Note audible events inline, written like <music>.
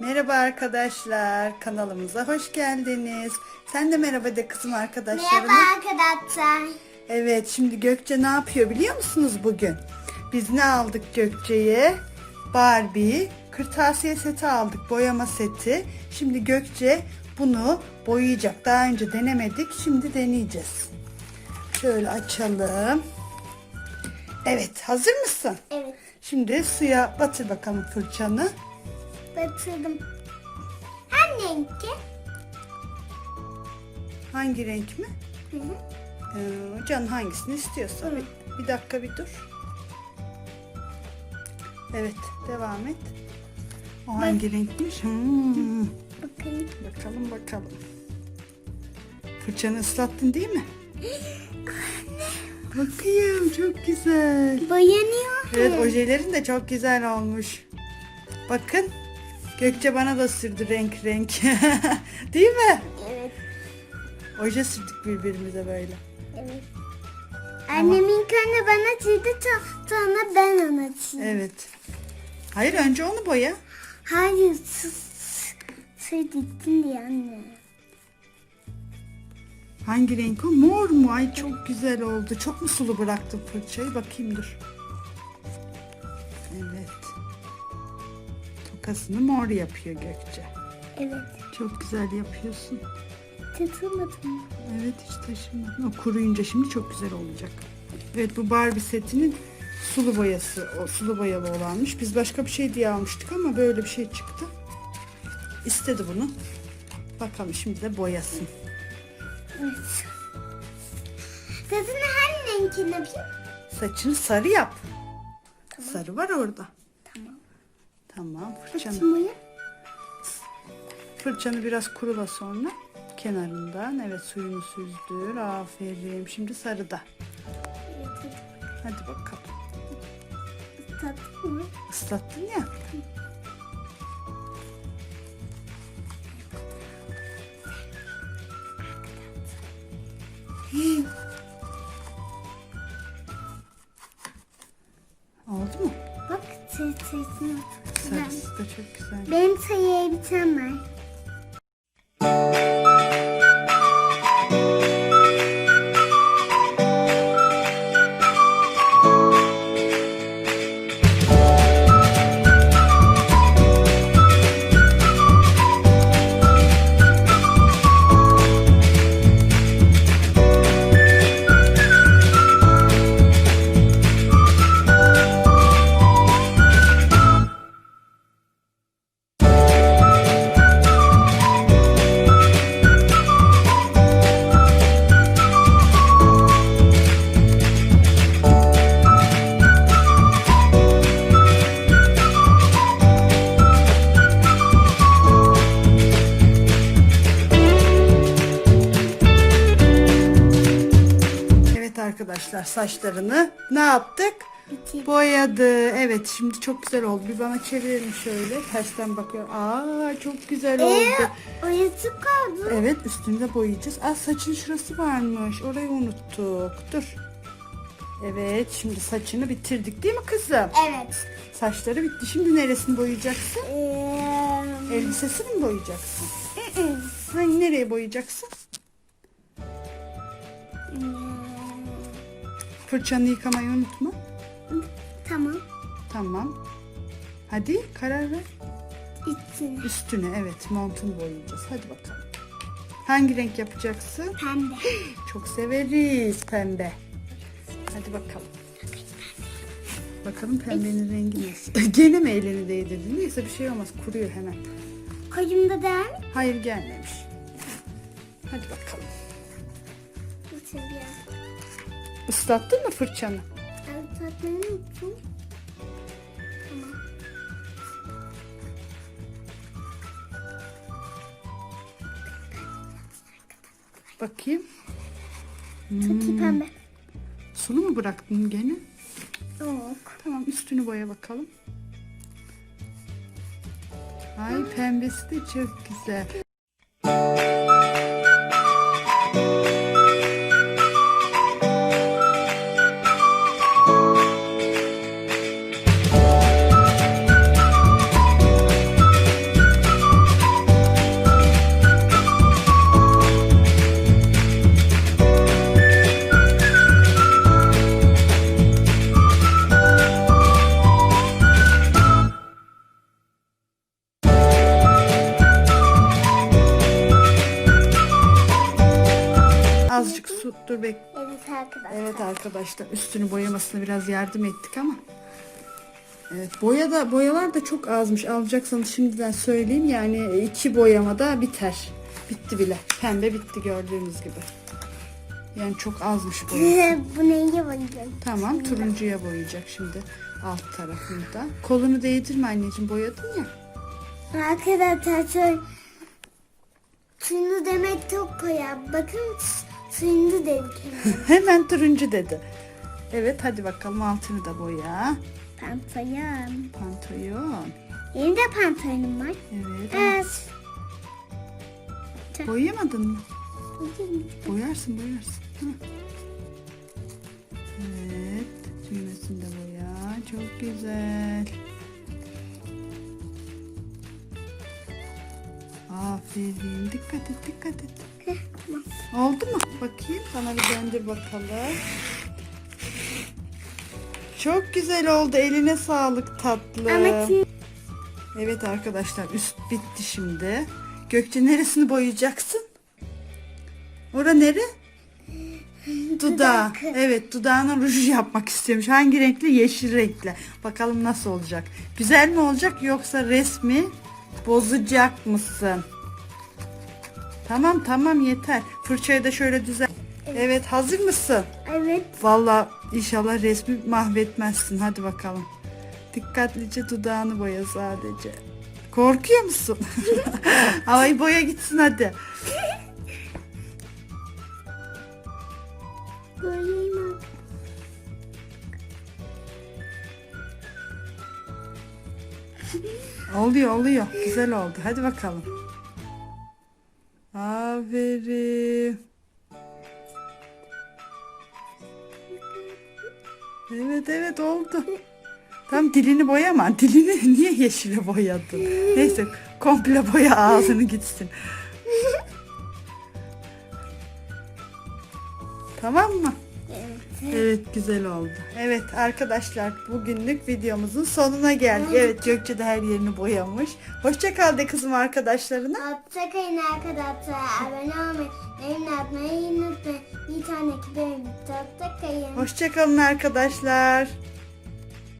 Merhaba arkadaşlar, kanalımıza hoş geldiniz. Sen de merhaba de kızım arkadaşlarına. Merhaba arkadaşlar. Evet, şimdi Gökçe ne yapıyor biliyor musunuz bugün? Biz ne aldık Gökçe'ye? Barbie, kırtasiye seti aldık, boyama seti. Şimdi Gökçe bunu boyayacak. Daha önce denemedik, şimdi deneyeceğiz. Şöyle açalım. Evet, hazır mısın? Evet Şimdi suya batır bakalım fırçanı. Batırdım. Hangi Hangi renk mi? Hı hı. Ee, can hangisini istiyorsa. Bir, bir dakika bir dur. Evet devam et. O hangi renkmiş? Hmm. Bakın. Bakalım bakalım. Fırçanı ıslattın değil mi? Bakayım çok güzel. Boyanıyor. Evet ojelerin de çok güzel olmuş. Bakın Gökçe bana da sürdü renk renk. <laughs> değil mi? Evet. Oje sürdük birbirimize böyle. Evet. Annemin kanı bana çizdi so- sonra ben ona çizdim. Evet. Hayır önce onu boya. Hayır diktin diye anne. Hangi renk o? Mor mu? Ay çok güzel oldu. Çok mu sulu bıraktım fırçayı? Bakayım dur. Evet. Tokasını mor yapıyor Gökçe. Evet. Çok güzel yapıyorsun. Tutulmadım. Evet hiç taşımadım. O kuruyunca şimdi çok güzel olacak. Evet bu Barbie setinin sulu boyası, o sulu boyalı olanmış. Biz başka bir şey diye almıştık ama böyle bir şey çıktı. İstedi bunu. Bakalım şimdi de boyasın. Evet. Saçını hangi renkini yapayım? Saçını sarı yap. Sarı var orada. Tamam. Fırçanı. Saçımı Fırçanı biraz kurula sonra kenarından. Evet suyunu süzdür. Aferin. Şimdi sarıda. Hadi bakalım. Tatlı mı? Islattın ya. Oldu Sarısı da çok güzel. Benim sayıya bir arkadaşlar saçlarını ne yaptık? Bitir. Boyadı. Evet şimdi çok güzel oldu. Bir bana çevirelim şöyle. Tersten bakıyorum. Aa çok güzel oldu. Ee, oyası kaldı. Evet üstünde boyayacağız. Aa saçın şurası varmış. Orayı unuttuk. Dur. Evet şimdi saçını bitirdik değil mi kızım? Evet. Saçları bitti. Şimdi neresini boyayacaksın? Ee, Elbisesini mi boyayacaksın? ı-ı. Hangi nereye boyayacaksın? Fırçanı yıkamayı unutma. Tamam. Tamam. Hadi karar ver. İçine. Üstüne evet montunu boyayacağız. Hadi bakalım. Hangi renk yapacaksın? Pembe. <gasps> Çok severiz pembe. Hadi bakalım. Bakalım pembenin rengi nasıl? <laughs> Gene mi elini değdirdin? Neyse bir şey olmaz. Kuruyor hemen. Kocamda değil mi? Hayır gelmemiş. Hadi bakalım. Bitir ya. Islattın mı fırçanı? Tamam. Bakayım. Çok iyi pembe. Sulu mu bıraktın gene? Yok. Tamam üstünü boya bakalım. Ay pembesi de çok güzel. Dur bek. Evet arkadaşlar. Evet arkadaşlar üstünü boyamasına biraz yardım ettik ama. Evet boya da boyalar da çok azmış. Alacaksanız şimdiden söyleyeyim yani iki boyamada biter. Bitti bile. Pembe bitti gördüğünüz gibi. Yani çok azmış boya. Bu neye bakıyorsun? Tamam turuncuya boyayacak şimdi alt tarafını da. Kolunu değdirme anneciğim boyadın ya. Arkadaşlar şöyle suyunu demek çok koyar. Bakın suyunu dedik <laughs> hemen. Turuncu dedi. Evet hadi bakalım altını da boya. Pantolon. Pantolon. Benim de pantolonum var. Evet. Evet. Boyayamadın mı? Boyarsın boyarsın. Evet. Düğmesini de boya. Çok güzel. Aferin. Dikkat et dikkat et. Oldu mu? Bakayım sana bir döndür bakalım. Çok güzel oldu. Eline sağlık tatlı. Ama şimdi Evet arkadaşlar üst bitti şimdi. Gökçe neresini boyayacaksın? Ora nere? Dudağı. Evet dudağına ruj yapmak istiyormuş. Hangi renkli? Yeşil renkli. Bakalım nasıl olacak. Güzel mi olacak yoksa resmi bozacak mısın? Tamam tamam yeter. Fırçayı da şöyle düzen. Evet hazır mısın? evet. Valla inşallah resmi mahvetmezsin. Hadi bakalım. Dikkatlice dudağını boya sadece. Korkuyor musun? <laughs> Ay boya gitsin hadi. Oluyor oluyor. Güzel oldu. Hadi bakalım. Aferin. Evet evet oldu. Tam dilini boyama. Dilini <laughs> niye yeşile boyadın? Neyse komple boya ağzını gitsin. Tamam mı? Evet. Güzel oldu. Evet arkadaşlar bugünlük videomuzun sonuna geldik. Evet Gökçe de her yerini boyamış. Hoşça kal de kızım arkadaşlarına. Hoşçakalın arkadaşlar. Abone olmayı, beğeni atmayı unutmayın. Bir bölümde hoşçakalın. Hoşça kalın arkadaşlar.